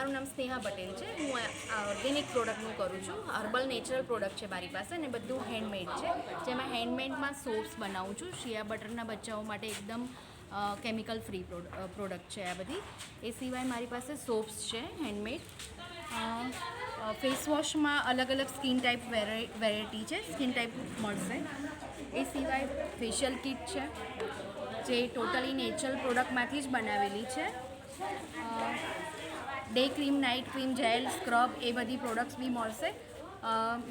મારું નામ સ્નેહા પટેલ છે. હું આ ઓર્ગેનિક પ્રોડક્ટનું કરું છું. હર્બલ નેચરલ પ્રોડક્ટ છે મારી પાસે અને બધું હેન્ડમેડ છે. જેમાં હેન્ડમેડમાં સોપ્સ બનાવું છું. શિયા બટરના બચ્ચાઓ માટે એકદમ કેમિકલ ફ્રી પ્રોડક્ટ છે આ બધી. એ સિવાય મારી પાસે સોપ્સ છે હેન્ડમેડ ફેસ વોશમાં અલગ અલગ સ્કિન ટાઈપ વેરાયટી છે. સ્કિન ટાઈપ મળશે. એ સિવાય ફેશિયલ કિટ છે, જે ટોટલી નેચરલ પ્રોડક્ટમાંથી જ બનાવેલી છે. Day cream, night cream, gel, scrub એ બધી પ્રોડક્ટ્સ બી મળશે.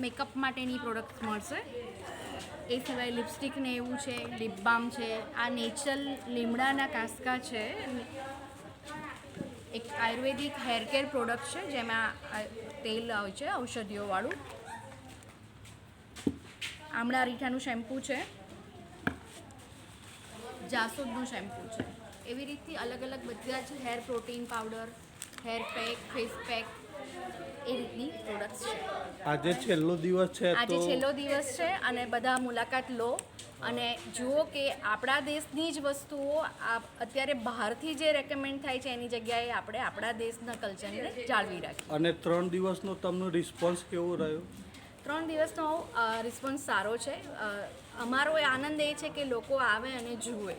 મેકઅપ માટેની પ્રોડક્ટ્સ મળશે. એ સિવાય લિપસ્ટિક ને એવું છે લિપ બામ છે, આ નેચરલ લીમડાના કાંસકા છે. એક આયુર્વેદિક હેર કેર પ્રોડક્ટ છે, જેમાં તેલ હોય છે, ઔષધિઓવાળું. આમળા રીઠાનું શેમ્પૂ છે. જાસૂદનું શેમ્પૂ છે. એવી રીતથી અલગ અલગ બધા જ hair protein powder hair pack face pack એ રીતની પ્રોડક્ટ્સ છે. આજે છેલ્લો દિવસ છે આજે છેલ્લો દિવસ છે અને બધા મુલાકાત લો. અને જુઓ કે આપણા દેશની જ વસ્તુઓ અત્યારે બહારથી જે રેકમેન્ડ થાય છે એની જગ્યાએ આપણે આપણા દેશના કલ્ચરને જાળવી રાખીએ. અને ત્રણ દિવસનો તમને રિસ્પોન્સ કેવો રહ્યો? ત્રણ દિવસનો રિસ્પોન્સ સારો છે. અમારો એ આનંદ એ છે કે લોકો આવે અને જુએ.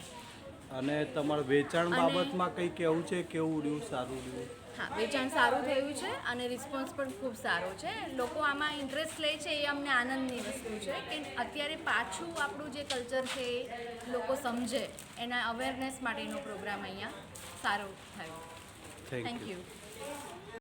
અને તમારા વેચાણ બાબતમાં કંઈ કેવું છે? કેવું રહ્યું? સારું રહ્યું? હા વેચાણ સારું થયું છે અને રિસ્પોન્સ પણ ખૂબ સારો છે. લોકો આમાં ઇન્ટરેસ્ટ લે છે એ અમને આનંદની વસ્તુ છે કે અત્યારે પાછું આપણું જે કલ્ચર છે એ લોકો સમજે. એના અવેરનેસ માટેનો પ્રોગ્રામ અહીંયા સારો થયો. Thank you